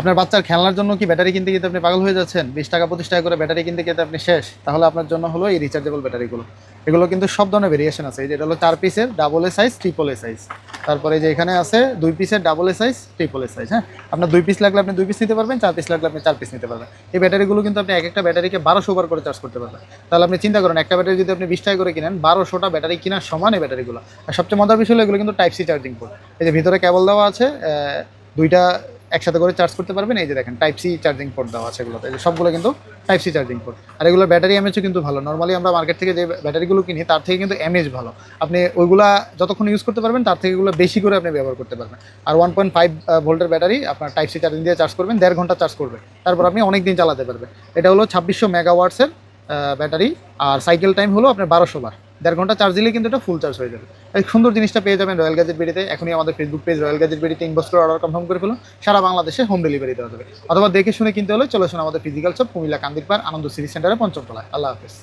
আপনার বাচ্চার খেলনার জন্য কি ব্যাটারি কিনতে কিনতে আপনি পাগল হয়ে যাচ্ছেন? বিশ টাকা, পঁচিশ টাকা করে ব্যাটারি কিনতে কিনতে আপনি শেষ। তাহলে আপনার জন্য হলো এই রিচার্জেবল ব্যাটারিগুলো। এগুলো কিন্তু সব ধরনের ভেরিয়েশন আছে। এই হলো চার পিসের double A size triple A size তারপরে যে এখানে আছে দুই পিসের double A size triple A size হ্যাঁ? আপনার দুই পিস লাগলে আপনি দুই পিস নিতে পারবেন, চার পিস লাগলে আপনি চার পিস নিতে পারবেন। এই ব্যাটারিগুলো কিন্তু আপনি এক একটা ব্যাটারিকে বারোশো বার করে চার্জ করতে পারবেন। তাহলে আপনি চিন্তা করেন, একটা ব্যাটারি যদি আপনি বিশ টাকা করে কিনেন, বারোশোটা ব্যাটারি কেনার সমান এই ব্যাটারিগুলো। আর সবচেয়ে মজার বিষয় হলো এগুলো কিন্তু টাইপ সি চার্জিং পোর্ট এই যে ভিতরে কেবল দেওয়া আছে দুইটা একসাথে করে চার্জ করতে পারবেন। এই যে দেখেন টাইপ সি চার্জিং পোর্ট দেওয়া আছে এগুলোতে। সবগুলো কিন্তু টাইপ সি চার্জিং পোর্ট আর এগুলো ব্যাটারি এমএচও কিন্তু ভালো। নর্মালি আমরা মার্কেট থেকে যে ব্যাটারিগুলো কিনি, তার থেকে কিন্তু এমএচ ভালো। আপনি ওইগুলা যতক্ষণ ইউজ করতে পারবেন, তার থেকে এগুলো বেশি করে আপনি ব্যবহার করতে পারবেন। আর ওয়ান পয়েন্ট ফাইভ ভোল্টের ব্যাটারি আপনার টাইপ সি চার্জিং দিয়ে চার্জ করবেন, দেড় ঘণ্টা চার্জ করবে তারপর আপনি অনেক দিন চালাতে পারবেন। এটা হলো ছাব্বিশশো মেগাওয়াটসের ব্যাটারি আর সাইকেল টাইম হলো আপনার বারোশো বার। দেড় ঘণ্টা চার্জ দিলে কিন্তু এটা ফুল চার্জ হয়ে যাবে। এই সুন্দর জিনিসটা পেয়ে যাবেন রয়্যাল গ্যাজেট বেরিতে। এখনই আমাদের ফেসবুক পেজ রয়্যাল গ্যাজেট বেরিতে ইনবক্স করে অর্ডার কনফার্ম করে ফেলুন। সারা বাংলাদেশে হোম ডেলিভারি দেওয়া যাবে। অথবা দেখে শুনে কিনতে হলে চলে আসুন আমাদের physical shop Comilla Kandirpar Ananda city সেন্টারে পঞ্চম তলায় আল্লাহ হাফেজ।